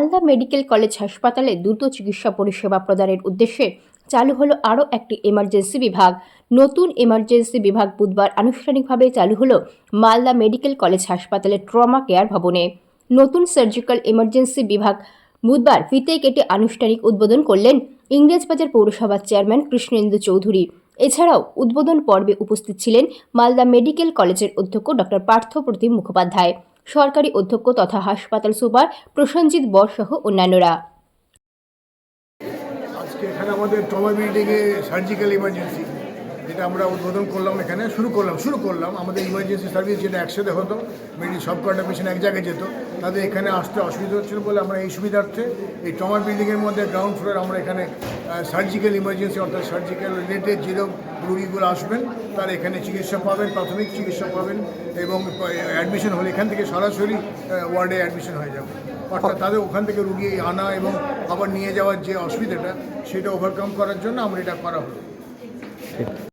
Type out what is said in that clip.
Malda medical college হাসপাতালে দ্রুত চিকিৎসা পরিষেবা প্রদানের উদ্দেশ্যে চালু হলো আরও একটি এমার্জেন্সি বিভাগ। নতুন এমার্জেন্সি বিভাগ বুধবার আনুষ্ঠানিকভাবে চালু হলো মালদা মেডিকেল কলেজ হাসপাতালের ট্রমা কেয়ার ভবনে। নতুন সার্জিক্যাল এমার্জেন্সি বিভাগ বুধবার ফিতে কেটে আনুষ্ঠানিক উদ্বোধন করলেন ইংরেজবাজার পৌরসভার চেয়ারম্যান কৃষ্ণেন্দু চৌধুরী। এছাড়াও উদ্বোধন পর্বে উপস্থিত ছিলেন মালদা মেডিকেল কলেজের অধ্যক্ষ ডক্টর পার্থপ্রতিম মুখোপাধ্যায়। সরকারি অধ্যক্ষ তথা হাসপাতাল সুপার প্রসেনজিৎ বর সহ অন্যান্যরা। আজকে এখানে আমাদের ট্রমা বিল্ডিংয়ে সার্জিক্যাল ইমার্জেন্সি। যেটা আমরা উদ্বোধন করলাম এখানে, শুরু করলাম শুরু করলাম। আমাদের ইমার্জেন্সি সার্ভিস যেটা একসাথে হতো মেডি সব কটা পেশেন্ট এক জায়গায় যেত, তাদের এখানে আসতে অসুবিধা হচ্ছিল বলে আমরা এই সুবিধার্থে এই ট্রমা বিল্ডিংয়ের মধ্যে গ্রাউন্ড ফ্লোরে আমরা এখানে সার্জিক্যাল ইমার্জেন্সি অর্থাৎ সার্জিক্যাল রিলেটেড যেরকম রুগীগুলো আসবেন, তারা এখানে চিকিৎসা পাবেন, প্রাথমিক চিকিৎসা পাবেন এবং অ্যাডমিশন হলে এখান থেকে সরাসরি ওয়ার্ডে অ্যাডমিশন হয়ে যাবে। অর্থাৎ তাদের ওখান থেকে রুগী আনা এবং আবার নিয়ে যাওয়ার যে অসুবিধাটা, সেটা ওভারকাম করার জন্য আমরা এটা করা হলো।